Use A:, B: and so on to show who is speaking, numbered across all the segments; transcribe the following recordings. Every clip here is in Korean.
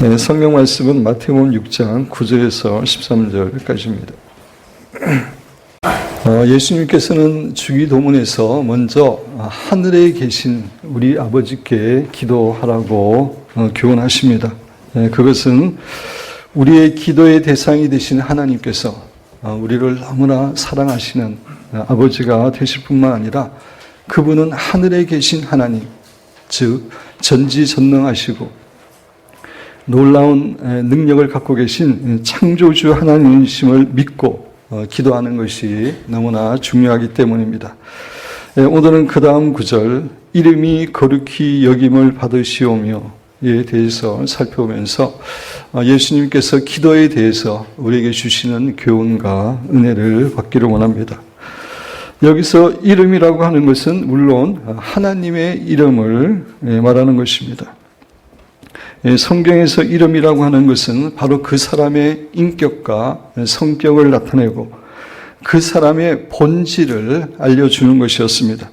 A: 네, 성경 말씀은 마태복음 6장 9절에서 13절까지입니다. 어, 예수님께서는 주기도문에서 먼저 하늘에 계신 우리 아버지께 기도하라고 어, 교훈하십니다. 네, 그것은 우리의 기도의 대상이 되신 하나님께서 어, 우리를 너무나 사랑하시는 어, 아버지가 되실 뿐만 아니라 그분은 하늘에 계신 하나님, 즉 전지전능하시고 놀라운 능력을 갖고 계신 창조주 하나님이심을 믿고 어, 기도하는 것이 너무나 중요하기 때문입니다. 오늘은 그 다음 구절 이름이 거룩히 여김을 받으시오며 에 대해서 살펴보면서 어, 예수님께서 기도에 대해서 우리에게 주시는 교훈과 은혜를 받기를 원합니다. 여기서 이름이라고 하는 것은 물론 하나님의 이름을 말하는 것입니다. 예, 성경에서 이름이라고 하는 것은 바로 그 사람의 인격과 성격을 나타내고 그 사람의 본질을 알려주는 것이었습니다.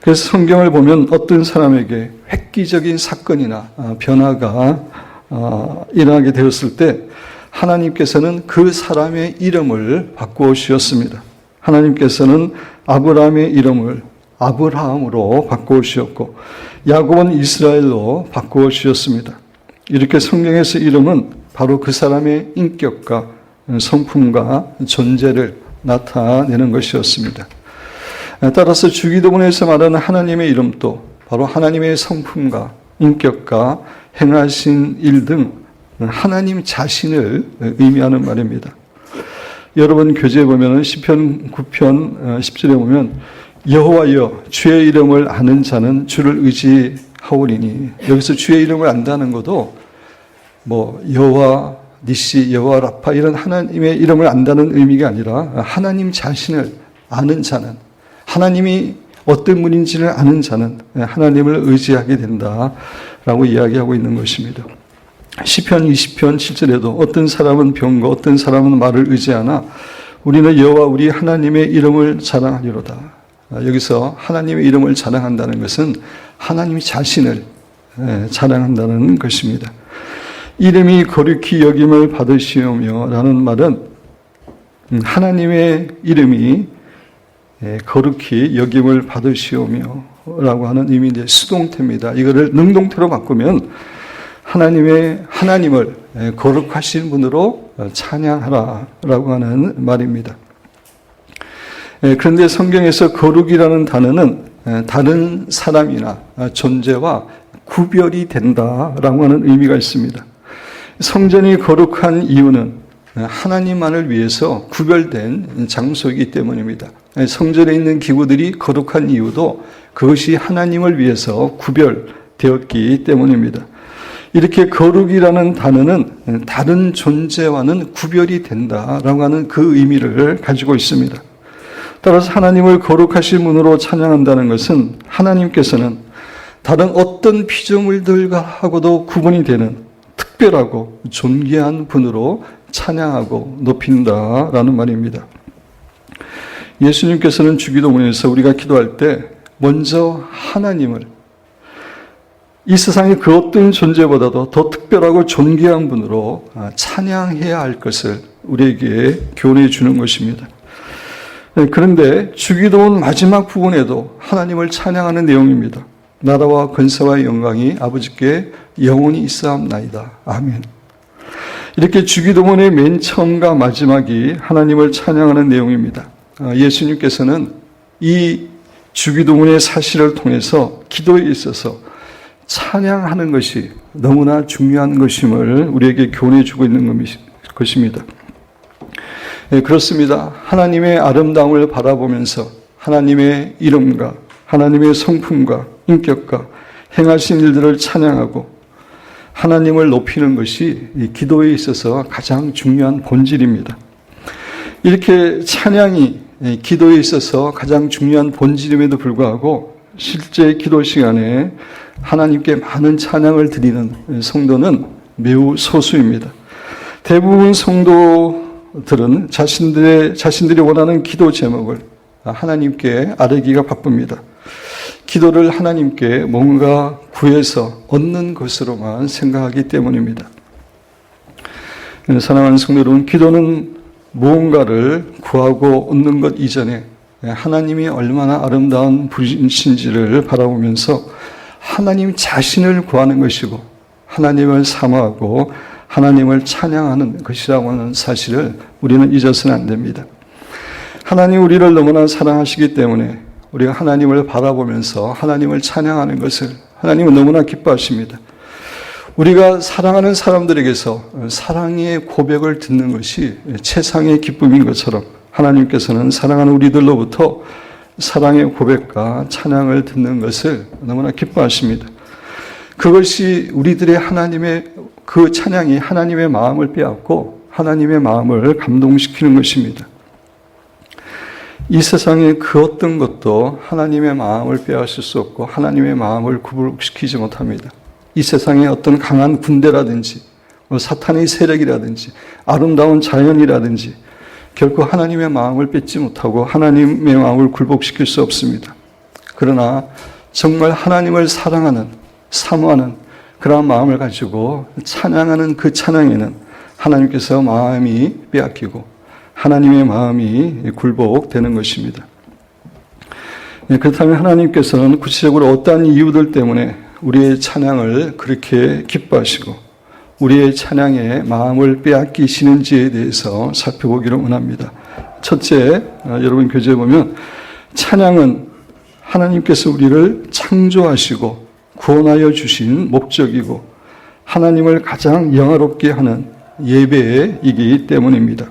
A: 그래서 성경을 보면 어떤 사람에게 획기적인 사건이나 아, 변화가 아, 일어나게 되었을 때 하나님께서는 그 사람의 이름을 바꾸어 주셨습니다. 하나님께서는 아브라함의 이름을 아브라함으로 바꾸어 주셨고 야곱은 이스라엘로 바꾸어 주셨습니다. 이렇게 성경에서 이름은 바로 그 사람의 인격과 성품과 존재를 나타내는 것이었습니다. 따라서 주기도문에서 말하는 하나님의 이름도 바로 하나님의 성품과 인격과 행하신 일 등 하나님 자신을 의미하는 말입니다. 여러분 교재에 보면은 시편 9편 10절에 보면 여호와여 주의 이름을 아는 자는 주를 의지 하오리니 여기서 주의 이름을 안다는 것도 뭐 여호와 니시 여호와 라파 이런 하나님의 이름을 안다는 의미가 아니라 하나님 자신을 아는 자는 하나님이 어떤 분인지를 아는 자는 하나님을 의지하게 된다라고 이야기하고 있는 것입니다. 시편 20편 7절에도 어떤 사람은 병과 어떤 사람은 말을 의지하나 우리는 여호와 우리 하나님의 이름을 자랑하리로다. 여기서 하나님의 이름을 자랑한다는 것은 하나님 자신을 예, 자랑한다는 것입니다. 이름이 거룩히 여김을 받으시오며 라는 말은 음, 하나님의 이름이 예, 거룩히 여김을 받으시오며 라고 하는 의미인데 수동태입니다. 이거를 능동태로 바꾸면 하나님의 하나님을 예, 거룩하신 분으로 찬양하라 라고 하는 말입니다. 그런데 성경에서 거룩이라는 단어는 다른 사람이나 존재와 구별이 된다라고 하는 의미가 있습니다. 성전이 거룩한 이유는 하나님만을 위해서 구별된 장소이기 때문입니다. 성전에 있는 기구들이 거룩한 이유도 그것이 하나님을 위해서 구별되었기 때문입니다. 이렇게 거룩이라는 단어는 다른 존재와는 구별이 된다라고 하는 그 의미를 가지고 있습니다. 따라서 하나님을 거룩하신 분으로 찬양한다는 것은 하나님께서는 다른 어떤 피조물들과 하고도 구분이 되는 특별하고 존귀한 분으로 찬양하고 높인다라는 말입니다. 예수님께서는 주기도문에서 우리가 기도할 때 먼저 하나님을 이 세상의 그 어떤 존재보다도 더 특별하고 존귀한 분으로 찬양해야 할 것을 우리에게 교훈해 주는 것입니다. 네, 그런데 주기도문 마지막 부분에도 하나님을 찬양하는 내용입니다. 나라와 권세와 영광이 아버지께 영원히 있사옵나이다. 아멘. 이렇게 주기도문의 맨 처음과 마지막이 하나님을 찬양하는 내용입니다. 아, 예수님께서는 이 주기도문의 사실을 통해서 기도에 있어서 찬양하는 것이 너무나 중요한 것임을 우리에게 교훈해 주고 있는 것입니다. 네, 그렇습니다. 하나님의 아름다움을 바라보면서 하나님의 이름과 하나님의 성품과 인격과 행하신 일들을 찬양하고 하나님을 높이는 것이 기도에 있어서 가장 중요한 본질입니다. 이렇게 찬양이 기도에 있어서 가장 중요한 본질임에도 불구하고 실제 기도 시간에 하나님께 많은 찬양을 드리는 성도는 매우 소수입니다. 대부분 성도 들은 자신들의 자신들이 원하는 기도 제목을 하나님께 아뢰기가 바쁩니다. 기도를 하나님께 뭔가 구해서 얻는 것으로만 생각하기 때문입니다. 사랑하는 성도 여러분, 기도는 무언가를 구하고 얻는 것 이전에 하나님이 얼마나 아름다운 분이신지를 바라보면서 하나님 자신을 구하는 것이고 하나님을 사모하고 하나님을 찬양하는 것이라고 하는 사실을 우리는 잊어서는 안 됩니다. 하나님 우리를 너무나 사랑하시기 때문에 우리가 하나님을 바라보면서 하나님을 찬양하는 것을 하나님은 너무나 기뻐하십니다. 우리가 사랑하는 사람들에게서 사랑의 고백을 듣는 것이 최상의 기쁨인 것처럼 하나님께서는 사랑하는 우리들로부터 사랑의 고백과 찬양을 듣는 것을 너무나 기뻐하십니다. 그것이 우리들의 하나님의 그 찬양이 하나님의 마음을 빼앗고 하나님의 마음을 감동시키는 것입니다. 이 세상의 그 어떤 것도 하나님의 마음을 빼앗을 수 없고 하나님의 마음을 구불시키지 못합니다. 이 세상의 어떤 강한 군대라든지 뭐 사탄의 세력이라든지 아름다운 자연이라든지 결코 하나님의 마음을 뺏지 못하고 하나님의 마음을 굴복시킬 수 없습니다. 그러나 정말 하나님을 사랑하는 사모하는 그러한 마음을 가지고 찬양하는 그 찬양에는 하나님께서 마음이 빼앗기고 하나님의 마음이 굴복되는 것입니다. 네, 그렇다면 하나님께서는 구체적으로 어떠한 이유들 때문에 우리의 찬양을 그렇게 기뻐하시고 우리의 찬양에 마음을 빼앗기시는지에 대해서 살펴보기를 원합니다. 첫째, 어, 여러분 교재에 보면 찬양은 하나님께서 우리를 창조하시고 구원하여 주신 목적이고 하나님을 가장 영화롭게 하는 예배이기 때문입니다.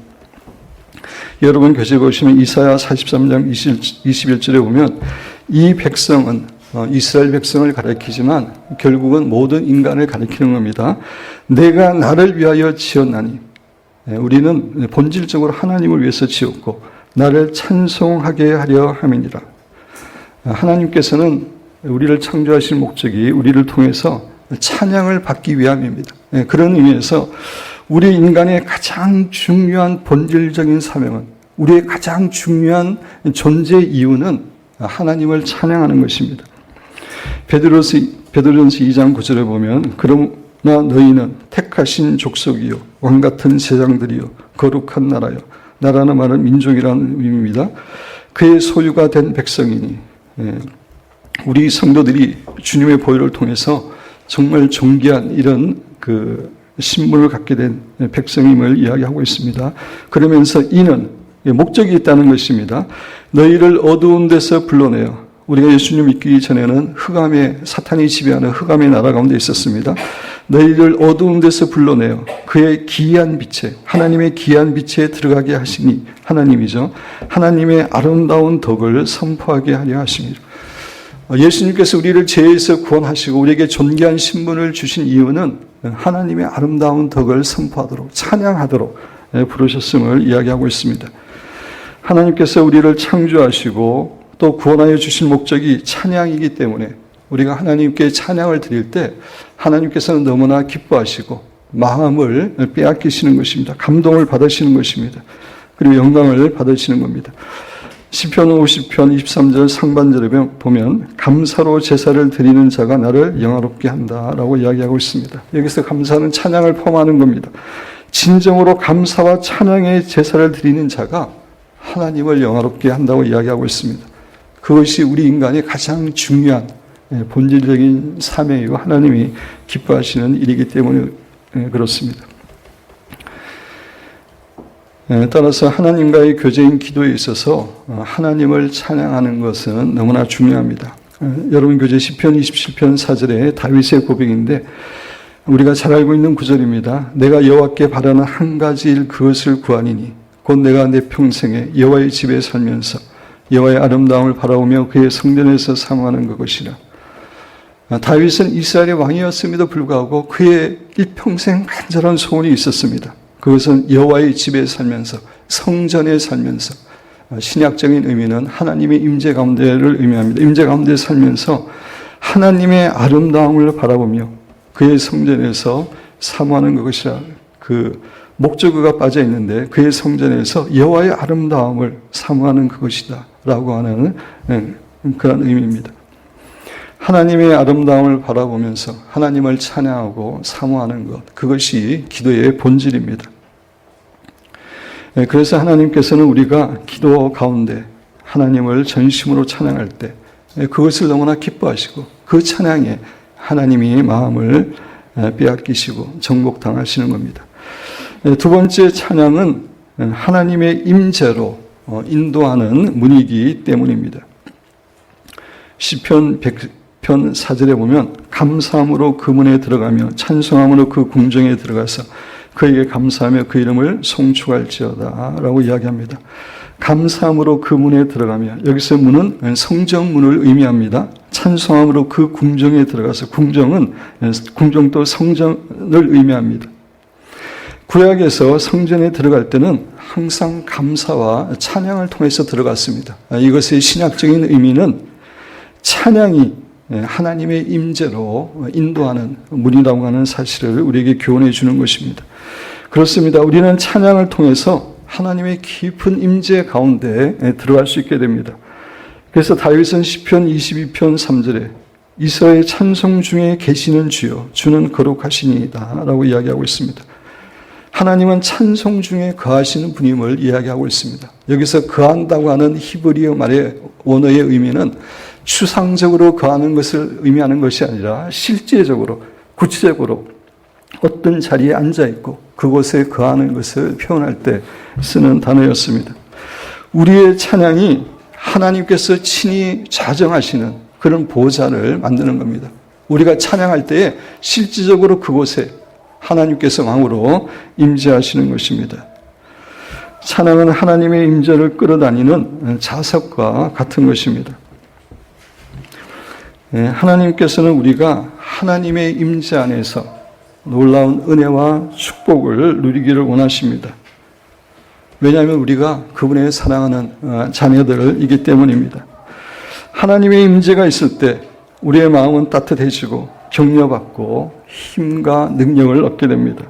A: 여러분 교재 보시면 이사야 43장 21절에 보면 이 백성은 어, 이스라엘 백성을 가리키지만 결국은 모든 인간을 가리키는 겁니다. 내가 나를 위하여 지었나니 예, 우리는 본질적으로 하나님을 위해서 지었고 나를 찬송하게 하려 함이니라. 하나님께서는 우리를 창조하신 목적이 우리를 통해서 찬양을 받기 위함입니다. 예, 그런 의미에서 우리 인간의 가장 중요한 본질적인 사명은 우리의 가장 중요한 존재 이유는 하나님을 찬양하는 것입니다. 베드로스 베드로전서 2장 9절에 보면 그러나 너희는 택하신 족속이요 왕 같은 제장들이요 거룩한 나라요 나라는 말은 민족이라는 의미입니다. 그의 소유가 된 백성이니 예, 우리 성도들이 주님의 보혈을 통해서 정말 존귀한 이런 그 신분을 갖게 된 백성임을 이야기하고 있습니다. 그러면서 이는 목적이 있다는 것입니다. 너희를 어두운 데서 불러내어 우리가 예수님 믿기 전에는 흑암의 사탄이 지배하는 흑암의 나라 가운데 있었습니다. 너희를 어두운 데서 불러내어 그의 기이한 빛에 하나님의 기이한 빛에 들어가게 하시니 하나님이죠. 하나님의 아름다운 덕을 선포하게 하려 하십니다. 예수님께서 우리를 죄에서 구원하시고 우리에게 존귀한 신분을 주신 이유는 하나님의 아름다운 덕을 선포하도록 찬양하도록 부르셨음을 이야기하고 있습니다. 하나님께서 우리를 창조하시고 또 구원하여 주신 목적이 찬양이기 때문에 우리가 하나님께 찬양을 드릴 때 하나님께서는 너무나 기뻐하시고 마음을 빼앗기시는 것입니다. 감동을 받으시는 것입니다. 그리고 영광을 받으시는 겁니다. 시편 50편 23절 상반절에 보면 감사로 제사를 드리는 자가 나를 영화롭게 한다라고 이야기하고 있습니다. 여기서 감사는 찬양을 포함하는 겁니다. 진정으로 감사와 찬양의 제사를 드리는 자가 하나님을 영화롭게 한다고 이야기하고 있습니다. 그것이 우리 인간의 가장 중요한 예, 본질적인 사명이고 하나님이 기뻐하시는 일이기 때문에 예, 그렇습니다. 예, 따라서 하나님과의 교제인 기도에 있어서 어, 하나님을 찬양하는 것은 너무나 중요합니다. 여러분 교재 10편 27편 4절에 다윗의 고백인데 우리가 잘 알고 있는 구절입니다. 내가 여호와께 바라는 한 가지 일 그것을 구하니니 곧 내가 내 평생에 여호와의 집에 살면서 여호와의 아름다움을 바라보며 그의 성전에서 사모하는 그것이라. 아, 다윗은 이스라엘의 왕이었음에도 불구하고 그의 일평생 간절한 소원이 있었습니다. 그것은 여호와의 집에 살면서 성전에 살면서 아, 신약적인 의미는 하나님의 임재 가운데를 의미합니다. 임재 가운데 살면서 하나님의 아름다움을 바라보며 그의 성전에서 사모하는 그것이라 그 목적어가 빠져 있는데 그의 성전에서 여호와의 아름다움을 사모하는 그것이다라고 하는 예, 그런 의미입니다. 하나님의 아름다움을 바라보면서 하나님을 찬양하고 사모하는 것 그것이 기도의 본질입니다. 예, 그래서 하나님께서는 우리가 기도 가운데 하나님을 전심으로 찬양할 때 예, 그것을 너무나 기뻐하시고 그 찬양에 하나님이 마음을 예, 빼앗기시고 정복당하시는 겁니다. 예, 두 번째 찬양은 하나님의 임재로 어, 인도하는 문이기 때문입니다. 시편 100 편 4절에 보면 감사함으로 그 문에 들어가며 찬송함으로 그 궁정에 들어가서 그에게 감사하며 그 이름을 송축할지어다라고 이야기합니다. 감사함으로 그 문에 들어가며 여기서 문은 성정 문을 의미합니다. 찬송함으로 그 궁정에 들어가서 궁정은 궁정도 성전을 의미합니다. 구약에서 성전에 들어갈 때는 항상 감사와 찬양을 통해서 들어갔습니다. 이것의 신학적인 의미는 찬양이 하나님의 임재로 인도하는 문이라고 하는 사실을 우리에게 교훈해 주는 것입니다. 그렇습니다. 우리는 찬양을 통해서 하나님의 깊은 임재 가운데 들어갈 수 있게 됩니다. 그래서 다윗은 시편 22편 3절에 이스라엘 찬송 중에 계시는 주여 주는 거룩하시니이다라고 이야기하고 있습니다. 하나님은 찬송 중에 거하시는 분임을 이야기하고 있습니다. 여기서 거한다고 하는 히브리어 말의 원어의 의미는 추상적으로 거하는 것을 의미하는 것이 아니라 실제적으로 구체적으로 어떤 자리에 앉아 있고 그곳에 거하는 것을 표현할 때 쓰는 단어였습니다. 우리의 찬양이 하나님께서 친히 자정하시는 그런 보좌를 만드는 겁니다. 우리가 찬양할 때에 실질적으로 그곳에 하나님께서 왕으로 임재하시는 것입니다. 찬양은 하나님의 임재를 끌어다니는 자석과 같은 것입니다. 예, 하나님께서는 우리가 하나님의 임재 안에서 놀라운 은혜와 축복을 누리기를 원하십니다. 왜냐하면 우리가 그분의 사랑하는 어, 자녀들이기 때문입니다. 하나님의 임재가 있을 때 우리의 마음은 따뜻해지고 격려받고 힘과 능력을 얻게 됩니다.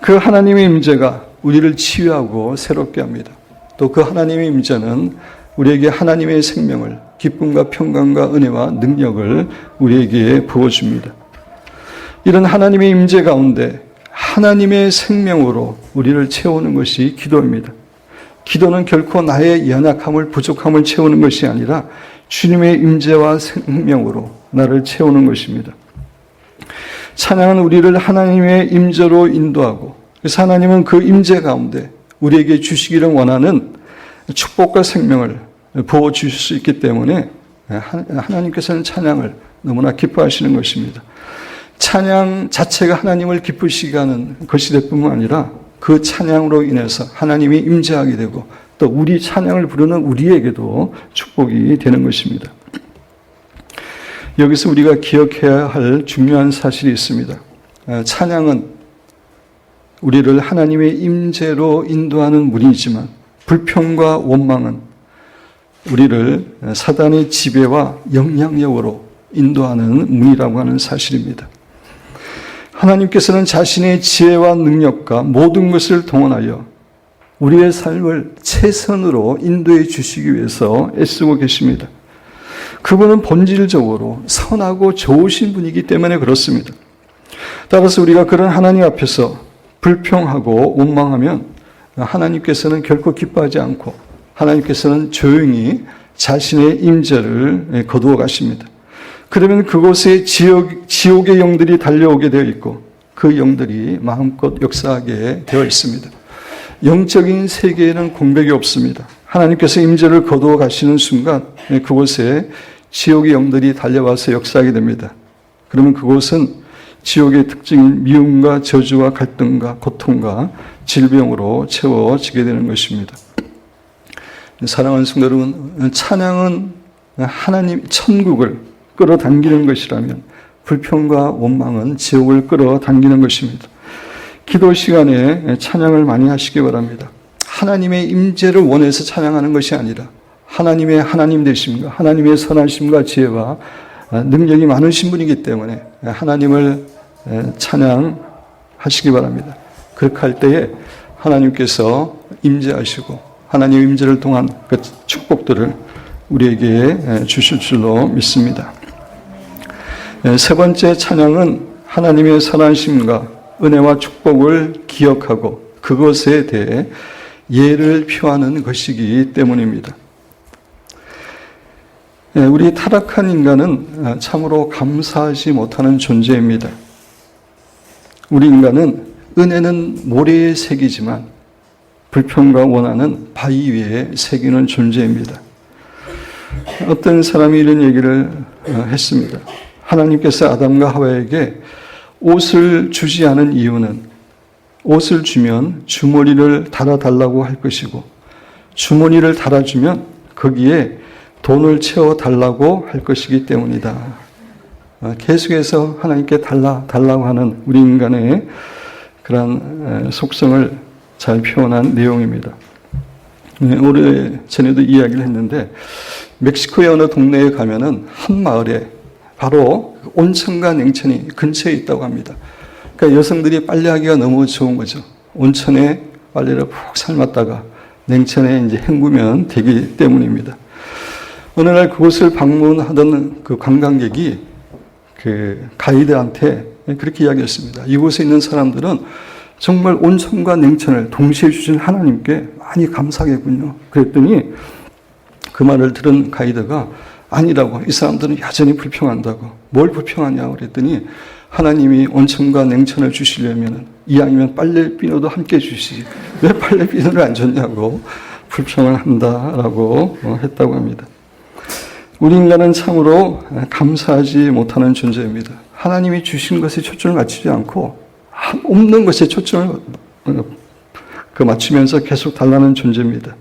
A: 그 하나님의 임재가 우리를 치유하고 새롭게 합니다. 또 그 하나님의 임재는 우리에게 하나님의 생명을 기쁨과 평강과 은혜와 능력을 우리에게 부어줍니다. 이런 하나님의 임재 가운데 하나님의 생명으로 우리를 채우는 것이 기도입니다. 기도는 결코 나의 연약함을 부족함을 채우는 것이 아니라 주님의 임재와 생명으로 나를 채우는 것입니다. 찬양은 우리를 하나님의 임재로 인도하고 그래서 하나님은 그 임재 가운데 우리에게 주시기를 원하는 축복과 생명을 부어 주실 수 있기 때문에 하나님께서는 찬양을 너무나 기뻐하시는 것입니다. 찬양 자체가 하나님을 기쁘시게 하는 것이 될 뿐만 아니라 그 찬양으로 인해서 하나님이 임재하게 되고 또 우리 찬양을 부르는 우리에게도 축복이 되는 것입니다. 여기서 우리가 기억해야 할 중요한 사실이 있습니다. 찬양은 우리를 하나님의 임재로 인도하는 문이지만 불평과 원망은 우리를 사단의 지배와 영향력으로 인도하는 문이라고 하는 사실입니다. 하나님께서는 자신의 지혜와 능력과 모든 것을 동원하여 우리의 삶을 최선으로 인도해 주시기 위해서 애쓰고 계십니다. 그분은 본질적으로 선하고 좋으신 분이기 때문에 그렇습니다. 따라서 우리가 그런 하나님 앞에서 불평하고 원망하면 하나님께서는 결코 기뻐하지 않고 하나님께서는 조용히 자신의 임재를 거두어 가십니다. 그러면 그곳에 지옥, 지옥의 영들이 달려오게 되어 있고 그 영들이 마음껏 역사하게 되어 있습니다. 영적인 세계에는 공백이 없습니다. 하나님께서 임재를 거두어 가시는 순간 그곳에 지옥의 영들이 달려와서 역사하게 됩니다. 그러면 그곳은 지옥의 특징인 미움과 저주와 갈등과 고통과 질병으로 채워지게 되는 것입니다. 사랑하는 성도 여러분, 찬양은 하나님 천국을 끌어당기는 것이라면 불평과 원망은 지옥을 끌어당기는 것입니다. 기도 시간에 찬양을 많이 하시기 바랍니다. 하나님의 임재를 원해서 찬양하는 것이 아니라 하나님의 하나님 되심과 하나님의 선하심과 지혜와 능력이 많으신 분이기 때문에 하나님을 찬양하시기 바랍니다. 그렇게 할 때에 하나님께서 임재하시고 하나님 임재를 통한 그 축복들을 우리에게 주실 줄로 믿습니다. 세 번째 찬양은 하나님의 선하심과 은혜와 축복을 기억하고 그것에 대해 예를 표하는 것이기 때문입니다. 예, 우리 타락한 인간은 아, 참으로 감사하지 못하는 존재입니다. 우리 인간은 은혜는 모래에 새기지만 불평과 원한은 바위 위에 새기는 존재입니다. 어떤 사람이 이런 얘기를 어, 했습니다. 하나님께서 아담과 하와에게 옷을 주지 않은 이유는 옷을 주면 주머니를 달아달라고 할 것이고 주머니를 달아주면 거기에 돈을 채워달라고 할 것이기 때문이다. 어, 계속해서 하나님께 달라, 달라고 하는 우리 인간의 그런 속성을 잘 표현한 내용입니다. 네, 오래 전에도 이야기를 했는데 멕시코의 어느 동네에 가면은 한 마을에 바로 온천과 냉천이 근처에 있다고 합니다. 그러니까 여성들이 빨래하기가 너무 좋은 거죠. 온천에 빨래를 푹 삶았다가 냉천에 이제 헹구면 되기 때문입니다. 어느 날 그곳을 방문하던 그 관광객이 그 가이드한테 그렇게 이야기했습니다. 이곳에 있는 사람들은 정말 온천과 냉천을 동시에 주신 하나님께 많이 감사하겠군요. 그랬더니 그 말을 들은 가이드가 아니라고 이 사람들은 여전히 불평한다고 뭘 불평하냐고 그랬더니 하나님이 온천과 냉천을 주시려면 이왕이면 빨래비누도 함께 주시지 왜 빨래비누를 안 줬냐고 불평을 한다라고 했다고 합니다. 우리 인간은 참으로 감사하지 못하는 존재입니다. 하나님이 주신 것에 초점을 맞추지 않고 없는 것에 초점을 그 맞추면서 계속 달라는 존재입니다.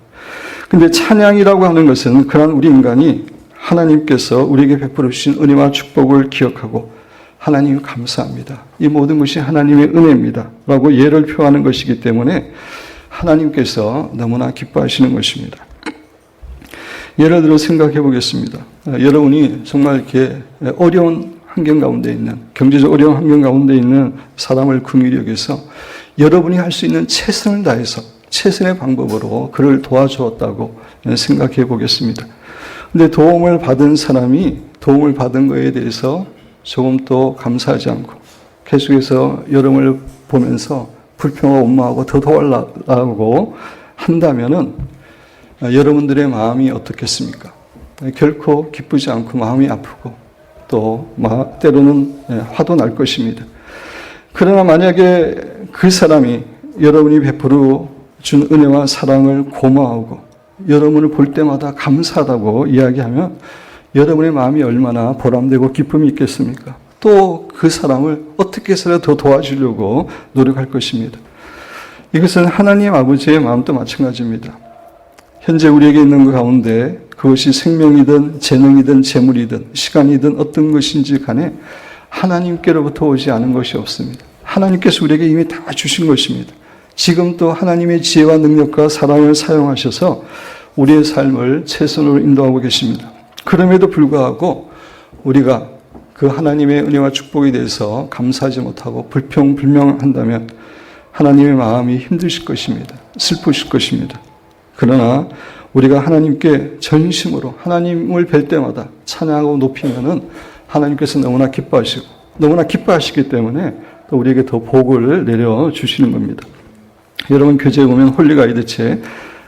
A: 근데 찬양이라고 하는 것은 그런 우리 인간이 하나님께서 우리에게 베풀어 주신 은혜와 축복을 기억하고 하나님 감사합니다. 이 모든 것이 하나님의 은혜입니다. 라고 예를 표하는 것이기 때문에 하나님께서 너무나 기뻐하시는 것입니다. 예를 들어 생각해 보겠습니다. 여러분이 정말 이렇게 어려운 환경 가운데 있는, 경제적 어려운 환경 가운데 있는 사람을 긍휼히 여기서 여러분이 할 수 있는 최선을 다해서 최선의 방법으로 그를 도와주었다고 생각해 보겠습니다. 근데 도움을 받은 사람이 도움을 받은 것에 대해서 조금 더 감사하지 않고 계속해서 여름을 보면서 불평하고 원망하고 더 도와달라고 한다면은 여러분들의 마음이 어떻겠습니까? 결코 기쁘지 않고 마음이 아프고 또 때로는 화도 날 것입니다. 그러나 만약에 그 사람이 여러분이 베풀어 준 은혜와 사랑을 고마워하고 여러분을 볼 때마다 감사하다고 이야기하면 여러분의 마음이 얼마나 보람되고 기쁨이 있겠습니까? 또 그 사람을 어떻게 해서라도 더 도와주려고 노력할 것입니다. 이것은 하나님 아버지의 마음도 마찬가지입니다. 현재 우리에게 있는 것 가운데 그것이 생명이든 재능이든 재물이든 시간이든 어떤 것인지 간에 하나님께로부터 오지 않은 것이 없습니다. 하나님께서 우리에게 이미 다 주신 것입니다. 지금 또 하나님의 지혜와 능력과 사랑을 사용하셔서 우리의 삶을 최선으로 인도하고 계십니다. 그럼에도 불구하고 우리가 그 하나님의 은혜와 축복에 대해서 감사하지 못하고 불평불명한다면 하나님의 마음이 힘드실 것입니다. 슬프실 것입니다. 그러나 우리가 하나님께 전심으로 하나님을 뵐 때마다 찬양하고 높이면은 하나님께서 너무나 기뻐하시고 너무나 기뻐하시기 때문에 또 우리에게 더 복을 내려 주시는 겁니다. 여러분 교재에 보면 홀리가이드체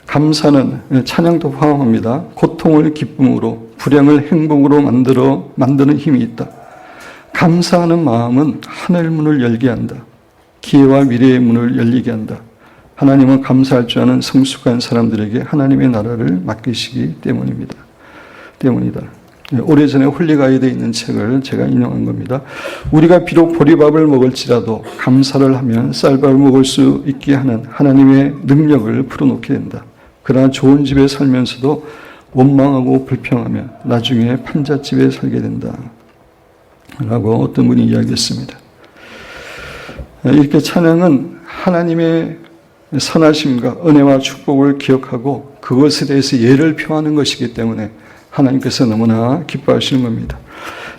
A: 감사는 찬양도 포함합니다. 고통을 기쁨으로 불행을 행복으로 만들어 만드는 힘이 있다. 감사하는 마음은 하늘 문을 열게 한다. 기회와 미래의 문을 열리게 한다. 하나님은 감사할 줄 아는 성숙한 사람들에게 하나님의 나라를 맡기시기 때문입니다. 때문이다. 네, 오래전에 홀리가이드에 있는 책을 제가 인용한 겁니다. 우리가 비록 보리밥을 먹을지라도 감사를 하면 쌀밥을 먹을 수 있게 하는 하나님의 능력을 풀어놓게 된다. 그러나 좋은 집에 살면서도 원망하고 불평하며 나중에 판잣집에 살게 된다. 라고 어떤 분이 이야기했습니다. 이렇게 찬양은 하나님의 선하심과 은혜와 축복을 기억하고 그것에 대해서 예를 표하는 것이기 때문에 하나님께서 너무나 기뻐하시는 겁니다.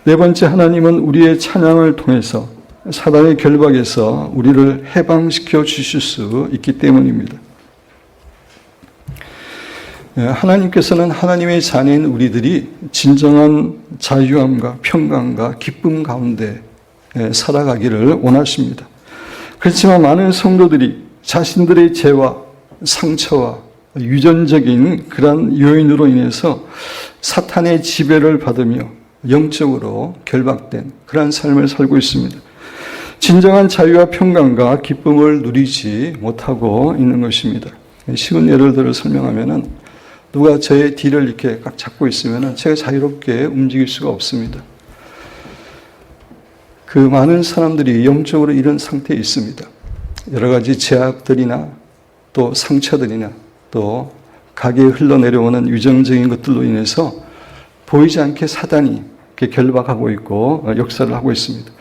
A: 네 번째 하나님은 우리의 찬양을 통해서 사단의 결박에서 우리를 해방시켜 주실 수 있기 때문입니다. 예, 하나님께서는 하나님의 자녀인 우리들이 진정한 자유함과 평강과 기쁨 가운데 예, 살아가기를 원하십니다. 그렇지만 많은 성도들이 자신들의 죄와 상처와 유전적인 그러한 요인으로 인해서 사탄의 지배를 받으며 영적으로 결박된 그러한 삶을 살고 있습니다. 진정한 자유와 평강과 기쁨을 누리지 못하고 있는 것입니다. 쉬운 예를 들어 설명하면은 누가 저의 뒤를 이렇게 꽉 잡고 있으면은 제가 자유롭게 움직일 수가 없습니다. 그 많은 사람들이 영적으로 이런 상태에 있습니다. 여러 가지 제약들이나 또 상처들이나 또 가게에 흘러내려오는 유정적인 것들로 인해서 보이지 않게 사단이 결박하고 있고 역사를 하고 있습니다.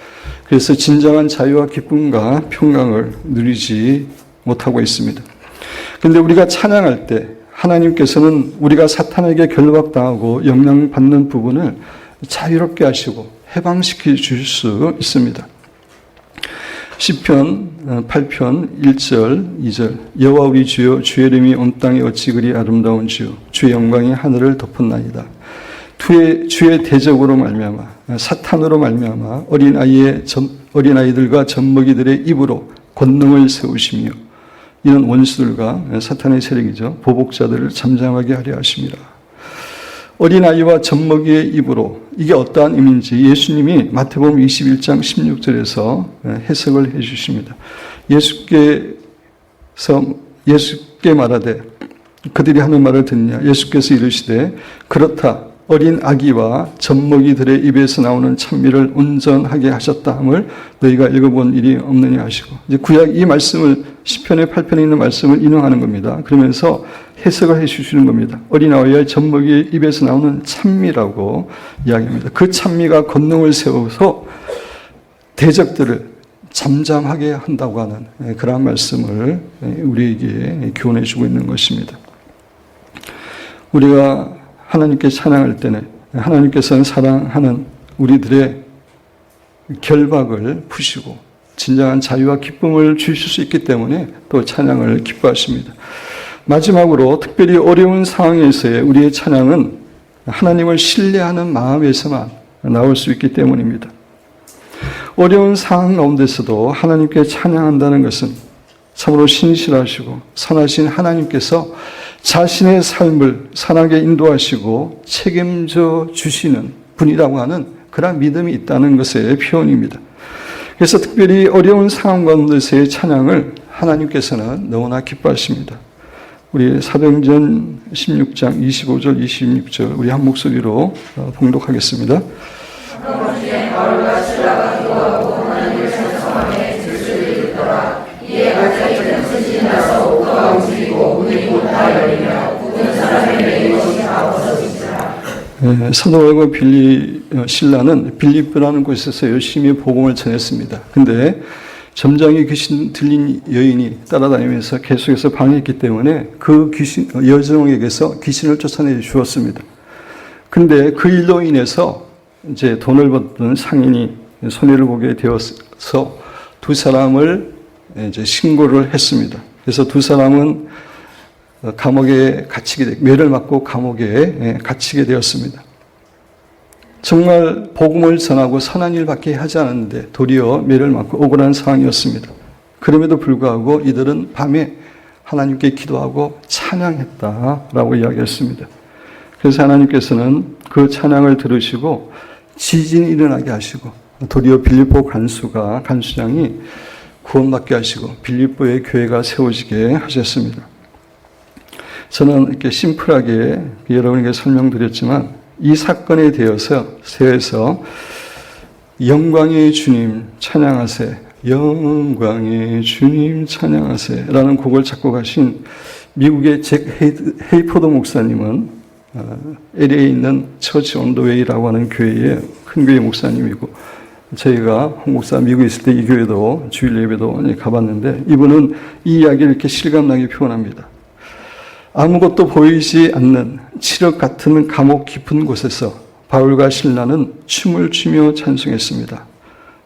A: 그래서 진정한 자유와 기쁨과 평강을 누리지 못하고 있습니다. 근데 우리가 찬양할 때 하나님께서는 우리가 사탄에게 결박당하고 영향받는 부분을 자유롭게 하시고 해방시켜 주실 수 있습니다. 시편 8편 1절 2절 여호와 우리 주여 주의 이름이 온 땅에 어찌 그리 아름다운 주여 주의 영광이 하늘을 덮었나이다. 주의, 주의 대적으로 말미암아 사탄으로 말미암아 어린 아이의 어린 아이들과 젖먹이들의 입으로 권능을 세우시며 이는 원수들과 사탄의 세력이죠 보복자들을 잠잠하게 하려 하심이라. 어린아이와 젖먹이의 입으로 이게 어떠한 의미인지 예수님이 마태복음 21장 16절에서 해석을 해 주십니다. 예수께서 예수께 말하되 그들이 하는 말을 듣냐 예수께서 이르시되 그렇다 어린 아기와 젖먹이들의 입에서 나오는 찬미를 온전하게 하셨다 함을 너희가 읽어본 일이 없느냐 하시고 이제 구약 이 말씀을 시편의 8편에 있는 말씀을 인용하는 겁니다. 그러면서 해석을 해 주시는 겁니다. 어린아이와 젖먹이 입에서 나오는 찬미라고 이야기합니다. 그 찬미가 권능을 세워서 대적들을 잠잠하게 한다고 하는 그러한 말씀을 우리에게 교훈해 주고 있는 것입니다. 우리가 하나님께 찬양할 때는 하나님께서는 사랑하는 우리들의 결박을 푸시고 진정한 자유와 기쁨을 주실 수 있기 때문에 또 찬양을 기뻐하십니다. 마지막으로 특별히 어려운 상황에서의 우리의 찬양은 하나님을 신뢰하는 마음에서만 나올 수 있기 때문입니다. 어려운 상황 가운데서도 하나님께 찬양한다는 것은 참으로 신실하시고 선하신 하나님께서 자신의 삶을 선하게 인도하시고 책임져 주시는 분이라고 하는 그런 믿음이 있다는 것의 표현입니다. 그래서 특별히 어려운 상황 가운데서의 찬양을 하나님께서는 너무나 기뻐하십니다. 우리 사도행전 16장 25절 26절 우리 한 목소리로 봉독하겠습니다. 예, 사도바울과 빌리 어, 신라는 빌립보라는 곳에서 열심히 복음을 전했습니다. 근데 점장이 귀신 들린 여인이 따라다니면서 계속해서 방해했기 때문에 그 귀신 여정에게서 귀신을 쫓아내 주었습니다. 근데 그 일로 인해서 이제 돈을 받던 상인이 손해를 보게 되어서 두 사람을 이제 신고를 했습니다. 그래서 두 사람은 감옥에 갇히게 되, 매를 맞고 감옥에 예, 갇히게 되었습니다. 정말 복음을 전하고 선한 일밖에 하지 않았는데 도리어 매를 맞고 억울한 상황이었습니다. 그럼에도 불구하고 이들은 밤에 하나님께 기도하고 찬양했다라고 이야기했습니다. 그래서 하나님께서는 그 찬양을 들으시고 지진이 일어나게 하시고 도리어 빌립보 간수가 간수장이 구원받게 하시고 빌립보의 교회가 세워지게 하셨습니다. 저는 이렇게 심플하게 여러분에게 설명드렸지만 이 사건에 대해서 세에서 영광의 주님 찬양하세 영광의 주님 찬양하세 라는 곡을 작곡 하신 미국의 잭 헤이포드 목사님은 LA에 어, 있는 처치 온도웨이라고 하는 교회의 큰 교회 목사님이고 저희가 홍 목사 미국에 있을 때 이 교회도 주일 예배도 가봤는데 이분은 이 이야기를 이렇게 실감나게 표현합니다. 아무것도 보이지 않는 칠흑 같은 감옥 깊은 곳에서 바울과 신라는 춤을 추며 찬송했습니다.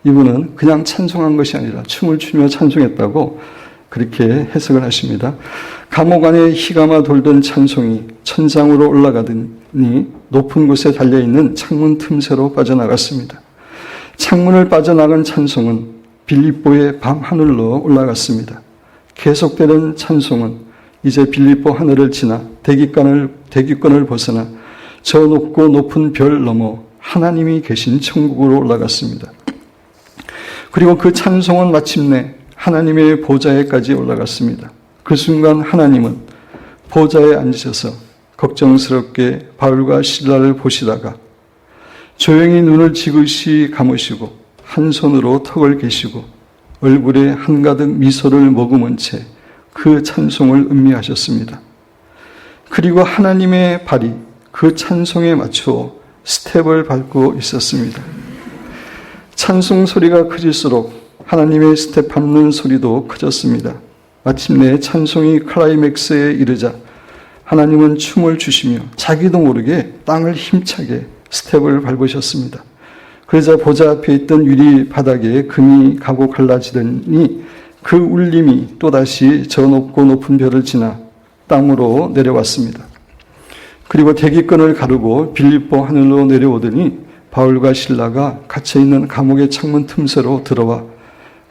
A: 이분은 그냥 찬송한 것이 아니라 춤을 추며 찬송했다고 그렇게 해석을 하십니다. 감옥 안에 희가마 돌던 찬송이 천장으로 올라가더니 높은 곳에 달려있는 창문 틈새로 빠져나갔습니다. 창문을 빠져나간 찬송은 빌립보의 밤하늘로 올라갔습니다. 계속되는 찬송은 이제 빌립보 하늘을 지나 대기권을, 대기권을 벗어나 저 높고 높은 별 넘어 하나님이 계신 천국으로 올라갔습니다. 그리고 그 찬송은 마침내 하나님의 보좌에까지 올라갔습니다. 그 순간 하나님은 보좌에 앉으셔서 걱정스럽게 바울과 신라를 보시다가 조용히 눈을 지그시 감으시고 한 손으로 턱을 개시고 얼굴에 한가득 미소를 머금은 채 그 찬송을 음미하셨습니다. 그리고 하나님의 발이 그 찬송에 맞추어 스텝을 밟고 있었습니다. 찬송 소리가 커질수록 하나님의 스텝 밟는 소리도 커졌습니다. 마침내 찬송이 클라이맥스에 이르자 하나님은 춤을 추시며 자기도 모르게 땅을 힘차게 스텝을 밟으셨습니다. 그러자 보좌 앞에 있던 유리 바닥에 금이 가고 갈라지더니 그 울림이 또다시 저 높고 높은 별을 지나 땅으로 내려왔습니다. 그리고 대기권을 가르고 빌립보 하늘로 내려오더니 바울과 신라가 갇혀 있는 감옥의 창문 틈새로 들어와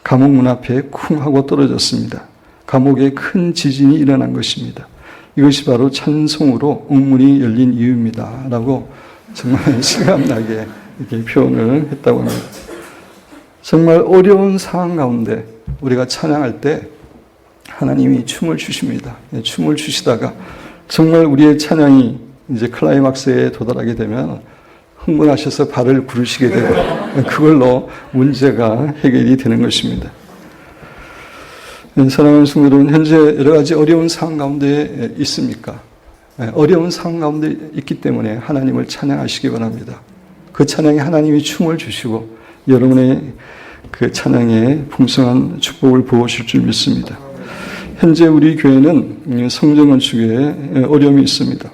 A: 감옥 문 앞에 쿵 하고 떨어졌습니다. 감옥에 큰 지진이 일어난 것입니다. 이것이 바로 찬송으로 옥문이 열린 이유입니다. 라고 정말 실감나게 이렇게 표현을 했다고 합니다. 정말 어려운 상황 가운데 우리가 찬양할 때 하나님이 춤을 추십니다. 예, 춤을 추시다가 정말 우리의 찬양이 이제 클라이막스에 도달하게 되면 흥분하셔서 발을 구르시게 되고 그걸로 문제가 해결이 되는 것입니다. 예, 사랑하는 성도들은 현재 여러 가지 어려운 상황 가운데 있습니까? 예, 어려운 상황 가운데 있기 때문에 하나님을 찬양하시기 바랍니다. 그 찬양에 하나님이 춤을 주시고 여러분의 그 찬양에 풍성한 축복을 부어주실 줄 믿습니다. 현재 우리 교회는 성전 건축에 어려움이 있습니다.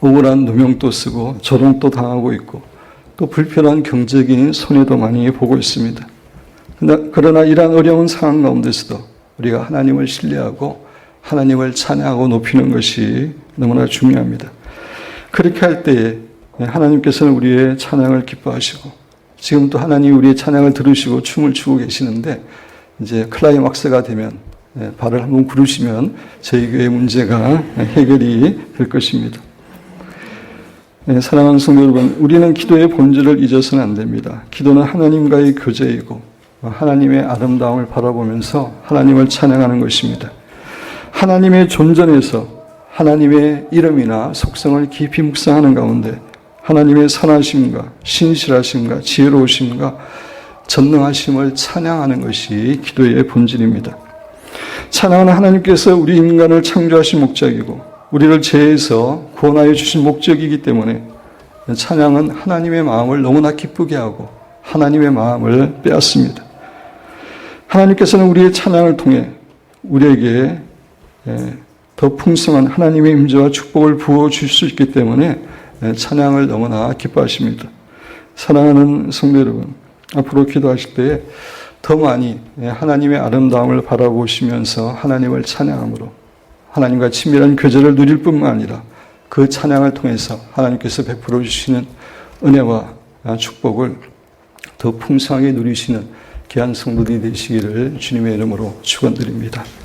A: 억울한 누명도 쓰고 조롱도 당하고 있고 또 불편한 경제적인 손해도 많이 보고 있습니다. 그러나 이러한 어려운 상황 가운데서도 우리가 하나님을 신뢰하고 하나님을 찬양하고 높이는 것이 너무나 중요합니다. 그렇게 할 때에 하나님께서는 우리의 찬양을 기뻐하시고 지금 또 하나님 우리의 찬양을 들으시고 춤을 추고 계시는데 이제 클라이막스가 되면 예, 발을 한번 구르시면 저희 교회 문제가 해결이 될 것입니다. 예, 사랑하는 성도 여러분, 우리는 기도의 본질을 잊어서는 안 됩니다. 기도는 하나님과의 교제이고 하나님의 아름다움을 바라보면서 하나님을 찬양하는 것입니다. 하나님의 존전에서 하나님의 이름이나 속성을 깊이 묵상하는 가운데 하나님의 선하심과 신실하심과 지혜로우심과 전능하심을 찬양하는 것이 기도의 본질입니다. 찬양은 하나님께서 우리 인간을 창조하신 목적이고 우리를 죄에서 구원하여 주신 목적이기 때문에 찬양은 하나님의 마음을 너무나 기쁘게 하고 하나님의 마음을 빼앗습니다. 하나님께서는 우리의 찬양을 통해 우리에게 더 풍성한 하나님의 임재와 축복을 부어 주실 수 있기 때문에 찬양을 너무나 기뻐하십니다. 사랑하는 성도 여러분, 앞으로 기도하실 때에 더 많이 하나님의 아름다움을 바라보시면서 하나님을 찬양함으로 하나님과 친밀한 교제를 누릴 뿐만 아니라 그 찬양을 통해서 하나님께서 베풀어 주시는 은혜와 축복을 더 풍성하게 누리시는 귀한 성도들이 되시기를 주님의 이름으로 축원드립니다.